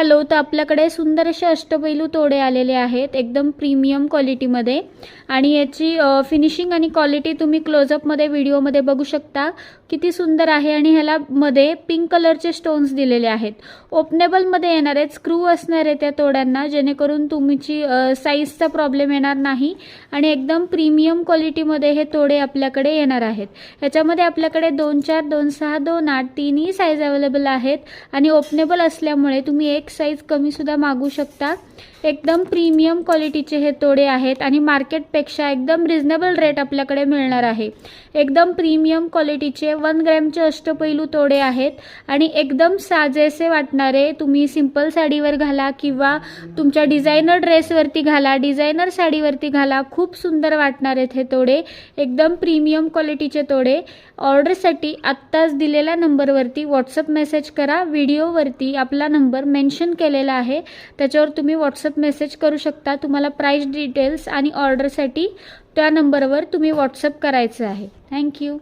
Hello तर आपल्याकडे सुंदर असे अष्टपैलू तोडे आलेले आहेत एकदम प्रीमियम क्वालिटीमध्ये आणि याची फिनिशिंग आणि क्वालिटी तुम्ही क्लोजअपमध्ये व्हिडिओमध्ये बघू शकता. किती सुंदर आहे आणि ह्याला मध्ये पिंक कलरचे स्टोन्स दिलेले आहेत. ओपनेबलमध्ये येणार आहेत स्क्रू असणार आहे त्या तोड्यांना जेणेकरून तुमची साईजचा प्रॉब्लेम येणार नाही. आणि एकदम प्रीमियम क्वालिटीमध्ये हे तोडे आपल्याकडे येणार आहेत. ह्याच्यामध्ये आपल्याकडे दोन चार दोन सहा दोन आठ तिन्ही साईज अवेलेबल आहेत. आणि ओपनेबल असल्यामुळे तुम्ही एक साईज कमीसुद्धा मागू शकता. एकदम प्रीमियम क्वालिटीचे हे तोडे आहेत आणि मार्केटपेक्षा एकदम रिझनेबल रेट आपल्याकडे मिळणार आहे. एकदम प्रीमियम क्वालिटीचे वन ग्रॅमचे अष्टपैलू तोडे आहेत आणि एकदम साजेसे वाटणारे तुम्ही सिंपल साडीवर घाला किंवा तुमच्या डिझायनर ड्रेसवरती घाला डिझायनर साडीवरती घाला खूप सुंदर वाटणार आहेत हे तोडे. एकदम प्रीमियम क्वालिटीचे तोडे. ऑर्डरसाठी आत्ताच दिलेल्या नंबरवरती व्हॉट्सअप मेसेज करा. व्हिडिओवरती आपला नंबर मेन्शन केलेलं आहे. त्याच्यावर तुम्ही व्हॉट्सअप मेसेज करू शकता. तुम्हाला प्राईस डिटेल्स आणि ऑर्डरसाठी त्या नंबरवर तुम्ही व्हॉट्सअप करायचं आहे. थँक्यू